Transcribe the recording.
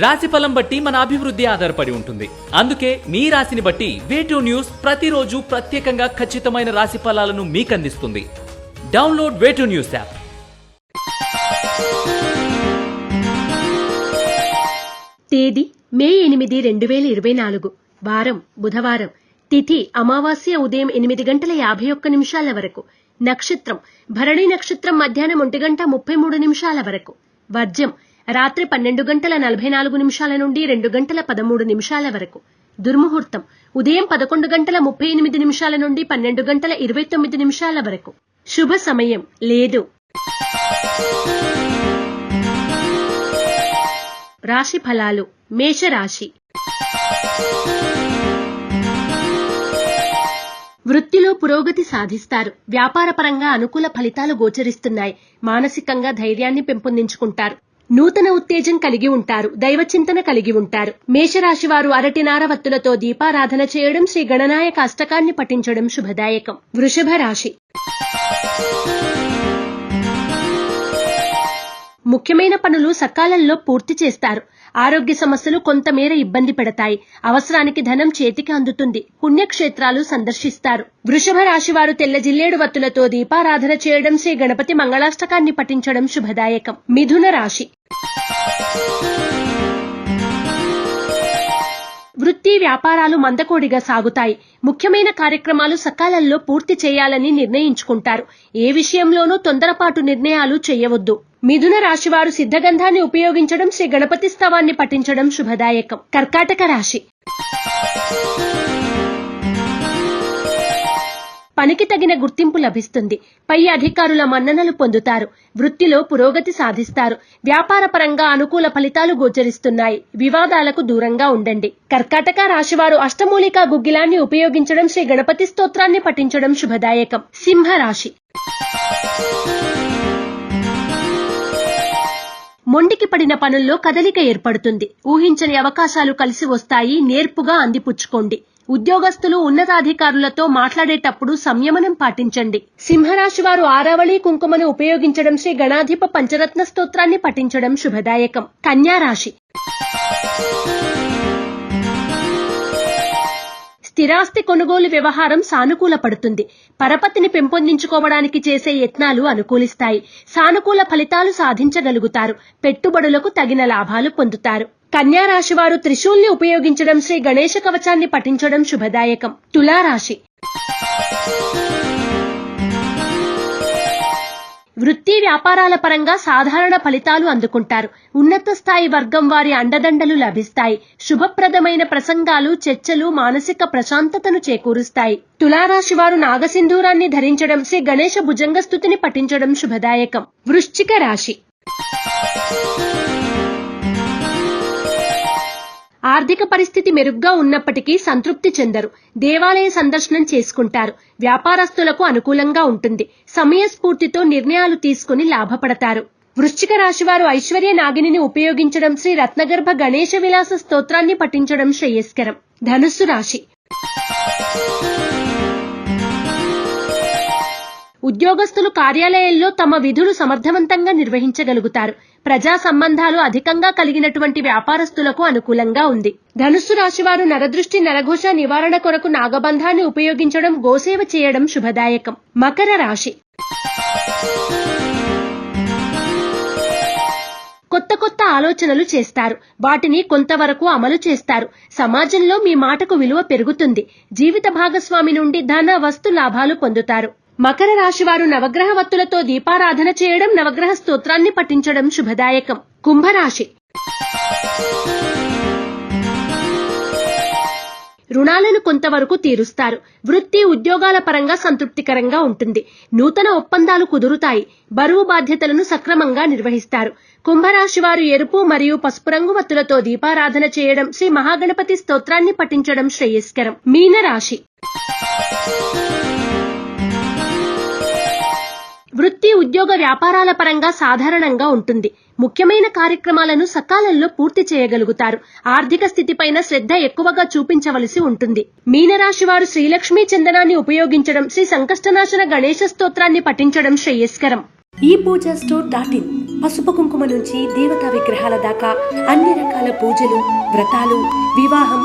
రాశి ఫలం బట్టి మన అభివృద్ధి ఆధారపడి ఉంటుంది. అందుకే మీ రాశిని బట్టి వేటూ న్యూస్ ప్రతిరోజు ప్రత్యేకంగా ఖచ్చితమైన రాశి ఫలాలను మీకు అందిస్తుంది డౌన్లోడ్ వేటూ న్యూస్ యాప్ తేదీ మే ఎనిమిది రెండు వేల ఇరవై నాలుగు. వారం బుధవారం. తిథి అమావాస్య ఉదయం ఎనిమిది గంటల యాభై ఒక్క నిమిషాల వరకు. నక్షత్రం భరణి నక్షత్రం మధ్యాహ్నం ఒంటి గంట ముప్పై మూడు నిమిషాల వరకు. వర్జం రాత్రి పన్నెండు గంటల నలభై నాలుగు నిమిషాల నుండి రెండు గంటల పదమూడు నిమిషాల వరకు. దుర్ముహూర్తం. ఉదయం పదకొండు గంటల ముప్పై ఎనిమిది నిమిషాల నుండి పన్నెండు గంటల ఇరవై తొమ్మిది నిమిషాల వరకు. శుభ సమయం. లేదు. రాశి ఫలాలు. మేషరాశి. వృత్తిలో పురోగతి సాధిస్తారు. వ్యాపారపరంగా అనుకూల ఫలితాలు గోచరిస్తున్నాయి. మానసికంగా ధైర్యాన్ని పెంపొందించుకుంటారు. నూతన ఉత్తేజం కలిగి ఉంటారు దైవ చింతన కలిగి ఉంటారు. మేషరాశి వారు అరటి నారవత్తులతో దీపారాధన చేయడం శ్రీ గణనాయక అష్టకాన్ని పఠించడం శుభదాయకం. వృషభ రాశి. ముఖ్యమైన పనులు సకాలంలో పూర్తి చేస్తారు. ఆరోగ్య సమస్యలు కొంతమేర ఇబ్బంది పెడతాయి. అవసరానికి ధనం చేతికి అందుతుంది. పుణ్యక్షేత్రాలు సందర్శిస్తారు. వృషభ రాశి వారు తెల్ల జిల్లేడు వత్తులతో దీపారాధన చేయడం శ్రీ గణపతి మంగళాష్టకాన్ని పఠించడం శుభదాయకం. మిథున రాశి. వృత్తి వ్యాపారాలు మందకోడిగా సాగుతాయి. ముఖ్యమైన కార్యక్రమాలు సకాలంలో పూర్తి చేయాలని నిర్ణయించుకుంటారు. ఏ విషయంలోనూ తొందరపాటు నిర్ణయాలు చేయవద్దు. మిథున రాశివారు సిద్ధగంధాన్ని ఉపయోగించడం శ్రీ గణపతి స్తవాన్ని పఠించడం శుభదాయకం. కర్కాటక రాశి. పనికి తగిన గుర్తింపు లభిస్తుంది. పై అధికారుల మన్ననలు పొందుతారు. వృత్తిలో పురోగతి సాధిస్తారు. వ్యాపారపరంగా అనుకూల ఫలితాలు గోచరిస్తున్నాయి. వివాదాలకు దూరంగా ఉండండి. కర్కాటక రాశివారు అష్టమూలికా గుగ్గిలాన్ని ఉపయోగించడం శ్రీ గణపతి స్తోత్రాన్ని పఠించడం శుభదాయకం. సింహ రాశి మొండికి పడిన పనుల్లో కదలిక ఏర్పడుతుంది. ఊహించని అవకాశాలు కలిసి వస్తాయి. నేర్పుగా అందిపుచ్చుకోండి. ఉద్యోగస్తులు ఉన్నతాధికారులతో మాట్లాడేటప్పుడు సంయమనం పాటించండి. సింహరాశి వారు ఆరావళి కుంకుమను ఉపయోగించడం శ్రీ గణాధిప పంచరత్న స్తోత్రాన్ని పఠించడం శుభదాయకం. కన్యా స్థిరాస్తి కొనుగోలు వ్యవహారం సానుకూల పడుతుంది పరపతిని పెంపొందించుకోవడానికి చేసే యత్నాలు అనుకూలిస్తాయి. సానుకూల ఫలితాలు సాధించగలుగుతారు. పెట్టుబడులకు తగిన లాభాలు పొందుతారు. కన్యా రాశి వారు త్రిశూల్ని ఉపయోగించడం శ్రీ గణేశ కవచాన్ని పఠించడం శుభదాయకం. తులారాశి వృత్తి వ్యాపారాల పరంగా సాధారణ ఫలితాలు అందుకుంటారు. ఉన్నత స్థాయి వర్గం వారి అండదండలు లభిస్తాయి. శుభప్రదమైన ప్రసంగాలు చర్చలు మానసిక ప్రశాంతతను చేకూరుస్తాయి. తులారాశి వారు నాగసింధూరాన్ని ధరించడం శ్రీ గణేశ భుజంగ స్థుతిని పఠించడం శుభదాయకం. వృశ్చిక రాశి. ఆర్థిక పరిస్థితి మెరుగ్గా ఉన్నప్పటికీ సంతృప్తి చెందరు. దేవాలయ సందర్శనం చేసుకుంటారు. వ్యాపారస్తులకు అనుకూలంగా ఉంటుంది. సమయస్ఫూర్తితో నిర్ణయాలు తీసుకుని లాభపడతారు. వృశ్చిక రాశివారు ఐశ్వర్య నాగిని ఉపయోగించడం శ్రీ రత్నగర్భ గణేశ విలాస స్తోత్రాన్ని పఠించడం శ్రేయస్కరం. ధనుస్సు రాశి. ఉద్యోగస్తులు కార్యాలయాల్లో తమ విధులు సమర్థవంతంగా నిర్వహించగలుగుతారు. ప్రజా సంబంధాలు అధికంగా కలిగినటువంటి వ్యాపారస్తులకు అనుకూలంగా ఉంది. ధనుస్సు రాశివారు నరదృష్టి నరఘోష నివారణ కొరకు నాగబంధాన్ని ఉపయోగించడం గోసేవ చేయడం శుభదాయకం. మకర రాశి. కొత్త కొత్త ఆలోచనలు చేస్తారు. వాటిని కొంతవరకు అమలు చేస్తారు. సమాజంలో మీ మాటకు విలువ పెరుగుతుంది. జీవిత భాగస్వామి నుండి ధన వస్తు లాభాలు పొందుతారు. మకర రాశి వారు నవగ్రహ వత్తులతో దీపారాధన చేయడం నవగ్రహ స్తోత్రాన్ని పఠించడం శుభదాయకం. కుంభరాశి. రుణాలను కొంతవరకు తీరుస్తారు. వృత్తి ఉద్యోగాల పరంగా సంతృప్తికరంగా ఉంటుంది. నూతన ఒప్పందాలు కుదురుతాయి. బరువు బాధ్యతలను సక్రమంగా నిర్వహిస్తారు. కుంభరాశి వారు ఎరుపు మరియు పసుపు రంగు వత్తులతో దీపారాధన చేయడం శ్రీ మహాగణపతి స్తోత్రాన్ని పఠించడం శ్రేయస్కరం. మీనరాశి. వృత్తి ఉద్యోగ వ్యాపారాల పరంగా సాధారణంగా ఉంటుంది. ముఖ్యమైన కార్యక్రమాలను సకాలంలో పూర్తి చేయగలుగుతారు. ఆర్థిక స్థితిపైన శ్రద్ధ ఎక్కువగా చూపించవలసి ఉంటుంది. మీనరాశి వారు శ్రీలక్ష్మీ చందనాన్ని ఉపయోగించడం శ్రీ సంకష్టనాశన గణేశ స్తోత్రాన్ని పఠించడం శ్రేయస్కరం. ఈ పూజ స్టోర్ డాట్ ఇన్ పసుపు కుంకుమ నుంచి దేవతా విగ్రహాల దాకా అన్ని రకాల పూజలు వ్రతాలు వివాహం